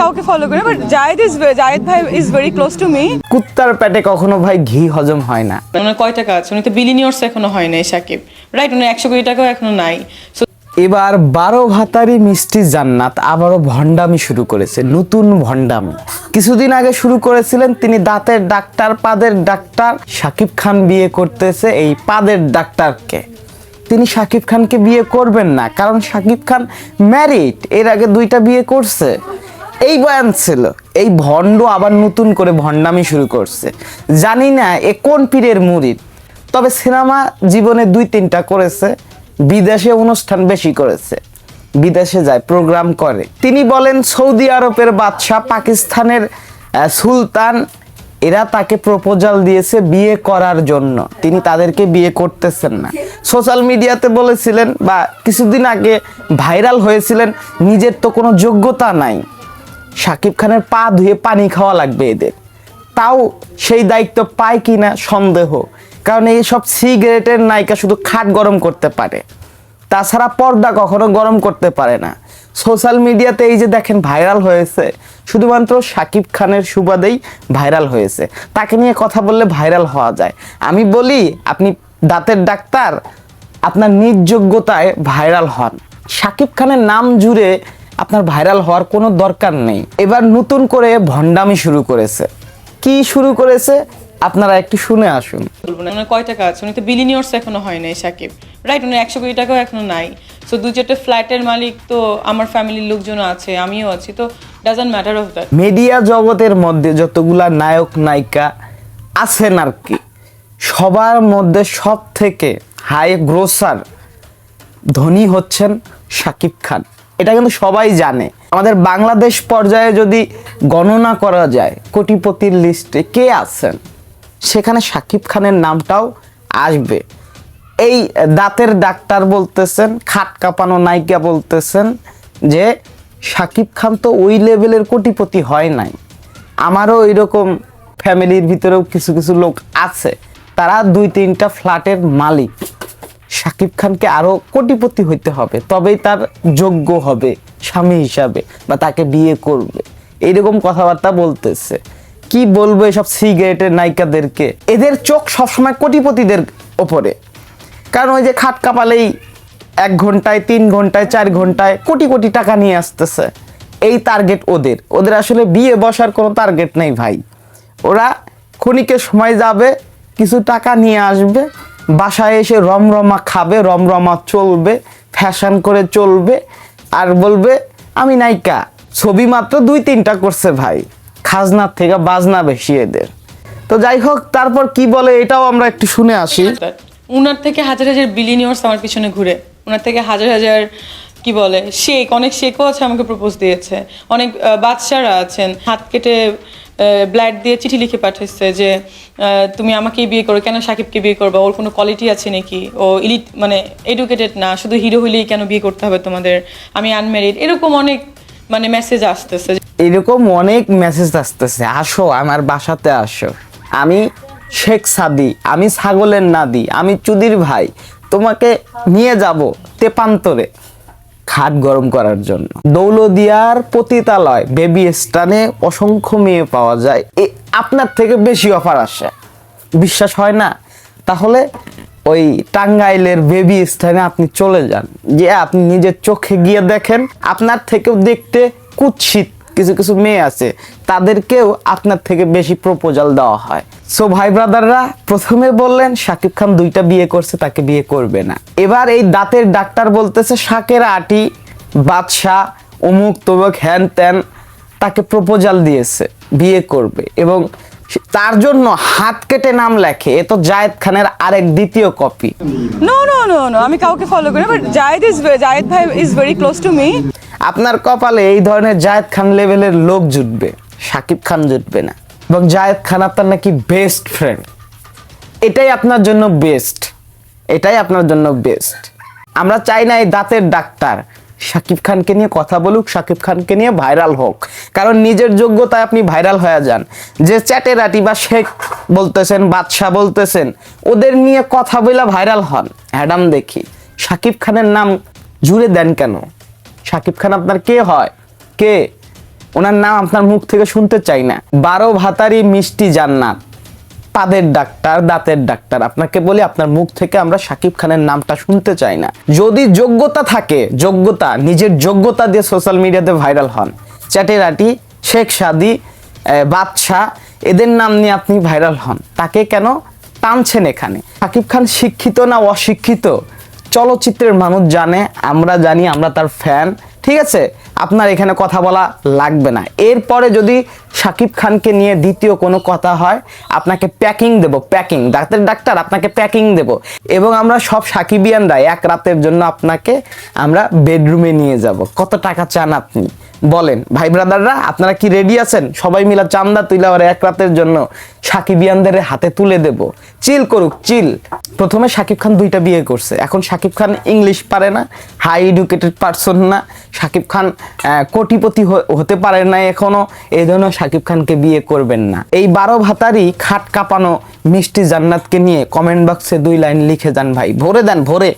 কাউকে ফলো করি but Zayed is Zayed ভাই is very close to me কুত্তার পেটে কখনো ভাই ঘি হজম হয় না। ওনার কয় টাকা আছে? উনি তো বিলিনিয়র্স এখনও হয় নাই সাকিব। রাইট উনি একশো কোটি টাকাও এখনও নাই। এবার বারো ভাতারি মিষ্টি জান্নাত আবারও ভণ্ডামি শুরু করেছে নতুন ভণ্ডামি। কিছুদিন আগে শুরু করেছিলেন তিনি দাঁতের ডাক্তার পাদের ডাক্তার। সাকিব খান বিয়ে করতেছে এই পাদের ডাক্তারকে। তিনি সাকিব খানকে বিয়ে করবেন না কারণ সাকিব খান ম্যারিড এর আগে দুইটা বিয়ে করছে। এই বয়ান ছিল, এই ভণ্ড আবার নতুন করে ভণ্ডামি শুরু করছে। জানি না এ কোন পীরের মুরিদ, তবে সিনেমা জীবনে দুই তিনটা করেছে, বিদেশে অনুষ্ঠান বেশি করেছে, বিদেশে যায়, প্রোগ্রাম করে। তিনি বলেন, সৌদি আরবের বাদশাহ পাকিস্তানের সুলতান, এরা তাকে প্রপোজাল দিয়েছে বিয়ে করার জন্য। তিনি তাদেরকে বিয়ে করতেছেন না। সোশ্যাল মিডিয়াতে বলেছিলেন বা কিছুদিন আগে ভাইরাল হয়েছিলেন, নিজের তো কোনো যোগ্যতা নাই। শাকিব খানের পা ধুয়ে পানি খাওয়া লাগবে এদের। তাও সেই দায়িত্ব পায় কিনা সন্দেহ। কারণ এই সব সিগারেটের নায়িকা শুধু খাট গরম করতে পারে। তাছাড়া পর্দা কখনো গরম করতে পারে না। সোশ্যাল মিডিয়াতে এই যে দেখেন ভাইরাল হয়েছে। শুধুমাত্র সাকিব খানের সুবাদেই ভাইরাল হয়েছে। তাকে নিয়ে কথা বললে ভাইরাল হওয়া যায়। আমি বলি, আপনি দাঁতের ডাক্তার, আপনার নিজ যোগ্যতায় ভাইরাল হন। সাকিব খানের নাম জুড়ে আপনার ভাইরাল হওয়ার কোনো দরকার নেই। এবার নতুন করে ভণ্ডামি শুরু করেছে। কি শুরু করেছে? আপনারা একটু শুনে আসুন। ওনার কয় টাকা আছে? উনি তো বিলিনিয়র্স এখনও হয় নাই সাকিব। রাইট উনি একশো কোটি টাকাও এখনও নাই। সো দু চারটে ফ্ল্যাটের মালিক তো আমার ফ্যামিলির লোকজন আছে আমিও আছি তো doesn't matter of that media জগতের মধ্যে যতগুলা নায়ক নায়িকা আছেন আর কি সবার মধ্যে সব থেকে হাই গ্রোসার ধনী হচ্ছেন শাকিব খান। এটা কিন্তু সবাই জানে। আমাদের বাংলাদেশ পর্যায়ে যদি গণনা করা যায়, কোটিপতির লিস্টে কে আছেন? সেখানে সাকিব খানের নামটাও আসবে। এই দাঁতের ডাক্তার বলতেছেন, খাট কাঁপানো নায়িকা বলতেছেন যে শাকিব খান তো ওই লেভেলের কোটিপতি হয় নাই। আমারও এরকম ফ্যামিলির ভিতরেও কিছু কিছু লোক আছে। তারা দুই তিনটা ফ্ল্যাটের মালিক। শাকিব খানকে আরও কোটিপতি হইতে হবে, তবেই তার যোগ্য হবে স্বামী হিসাবে বা তাকে বিয়ে করবে। এইরকম কথাবার্তা বলতেছে। কি বলব এসব সিগারেটের নায়িকাদেরকে? এদের চোখ সবসময় কোটিপতিদের ওপরে। কারণ ওই যে খাট কাপালেই এক ঘন্টায়, তিন ঘন্টায়, চার ঘন্টায় কোটি কোটি টাকা নিয়ে আসতেছে। এই টার্গেট ওদের। ওদের আসলে বিয়ে বসার কোনো টার্গেট নেই ভাই। ওরা ক্ষণিকের সময় যাবে, কিছু টাকা নিয়ে আসবে বাসায় এসে রমরমা খাবে, রমরমা চলবে ফ্যাশন করে চলবে, আর বলবে, আমি নায়িকা, ছবি মাত্র দুই তিনটা করছে ভাই, খাজনার থেকে বাজনা বেশি এদের। তো যাই হোক, তারপর কি বলে এটাও আমরা একটু শুনে আসি। উনার থেকে হাজার হাজার বিলিনিয়র্স আমার পিছনে ঘুরে, উনার থেকে হাজার হাজার কি বলে, শেখ, অনেক শেখও আছে আমাকে প্রপোজ দিয়েছে। অনেক বাদশারা আছেন। হাত কেটে ব্লাড দিয়ে চিঠি লিখে পাঠাচ্ছে যে তুমি আমাকেই বিয়ে করো, কেন সাকিবকে বিয়ে করবে? ওর কোনো কোয়ালিটি আছে নাকি? ও ইলিট মানে এডুকেটেড না, শুধু হিরো হইলেই কেন বিয়ে করতে হবে তোমাদের? আমি আনম্যারিড এরকম অনেক মানে মেসেজ আসতেছে। এরকম অনেক মেসেজ আসতেছে, আসো আমার বাসাতে আসো। আমি শেখ সাদি, আমি ছাগলের নাদি, আমি চুদির ভাই, তোমাকে নিয়ে যাব তেপান্তরে। খাট গরম করার জন্য। দৌলদিয়ার পতিতালয় বেবি স্টানে অসংখ্য মেয়ে পাওয়া যায়। এ আপনার থেকে বেশি অফার আসে। বিশ্বাস হয় না? তাহলে ওই টাঙ্গাইলের বেবি স্থানে আপনি চলে যান। যে আপনি নিজের চোখে গিয়ে দেখেন, আপনার থেকেও দেখতে কুৎসিত কিছু কিছু মেয়ে আছে। তাদেরকেও আপনার থেকে বেশি প্রপোজাল দেওয়া হয়। সো ভাই ব্রাদাররা প্রথমে বললেন শাকিব খান দুইটা বিয়ে করছে তাকে বিয়ে করবে না। এবার এই দাঁতের ডাক্তার বলতেছে শাকের আটি বাদশাহ অমুক তমুক হ্যান ত্যান তাকে প্রপোজাল দিয়েছে বিয়ে করবে। এবং তার জন্য হাত কেটে নাম লেখে এ তো জায়েদ খানের আরেক দ্বিতীয় copy. No no no no আমি কাউকে ফলো করি বাট জায়েদ ইজ জায়েদ ভাই is very close to me আপনার কপালে এই ধরনের জায়েদ খান লেভেলের লোক জুটবে শাকিব খান জুটবে না। এবং জায়েদ খান আপনার নাকি বেস্ট ফ্রেন্ড এটাই আপনার জন্য বেস্ট এটাই আপনার জন্য বেস্ট আমরা চাই না এই দাঁতের ডাক্তার। শাকিব খানকে নিয়ে কথা বলুক শাকিব খানকে নিয়ে ভাইরাল হোক। কারণ নিজের যোগ্যতায় আপনি ভাইরাল হয়ে যান। যে চ্যাটেরাটি বা শেখ বলতেছেন, বাদশাহ বলতেছেন, ওদের নিয়ে কথা বলে ভাইরাল হন। হ্যাডাম দেখি শাকিব খানের নাম জুড়ে দেন কেন? শাকিব খান আপনার কে হয়? কে? ওনার নাম আপনার মুখ থেকে শুনতে চাই না। বারো ভাতারি মিষ্টি জান্নাত। তাদের ডাক্তার, দাঁতের ডাক্তার। আপনাকে বলি, আপনার মুখ থেকে আমরা সাকিব খানের নামটা শুনতে চাই না। যদি যোগ্যতা থাকে, যোগ্যতা, নিজের যোগ্যতা দিয়ে সোশ্যাল মিডিয়াতে ভাইরাল হন। চ্যাটেরাটি, শেখ সাদি বাদশাহ, এদের নাম নিয়ে আপনি ভাইরাল হন। তাকে কেন টানছেন এখানে? সাকিব খান শিক্ষিত না অশিক্ষিত? চলচ্চিত্রের মানুষ জানে, আমরা জানি, আমরা তার ফ্যান ঠিক আছে? আপনার এখানে কথা বলা লাগবে না। এরপরে যদি সাকিব খানকে নিয়ে দ্বিতীয় কোনো কথা হয়, আপনাকে প্যাকিং দেব প্যাকিং ডাক্তার ডাক্তার, আপনাকে প্যাকিং দেব। এবং আমরা সব সাকিবিয়ানরা এক রাতের জন্য আপনাকে আমরা বেডরুমে নিয়ে যাব। কত টাকা চান আপনি? বলেন, ভাই ব্রাদাররা, আপনারা কি রেডি আছেন? সবাই মিলে চান্দা তুলে আবার এক রাতের জন্য সাকিব সাকিবিয়ানদের হাতে তুলে দেব। চিল করুক চিল প্রথমে সাকিব খান দুইটা বিয়ে করছে। এখন সাকিব খান ইংলিশ পারে না হাই এডুকেটেড পারসন না। সাকিব খান কোটিপতি হতে পারে না এখনও। এই জন্য সাকিব খানকে বিয়ে করবেন না। এই বারো ভাতারই খাট কাঁপানো মিষ্টি জান্নাতকে নিয়ে কমেন্ট বক্সে দুই লাইন লিখে যান ভাই। ভরে দেন, ভরে।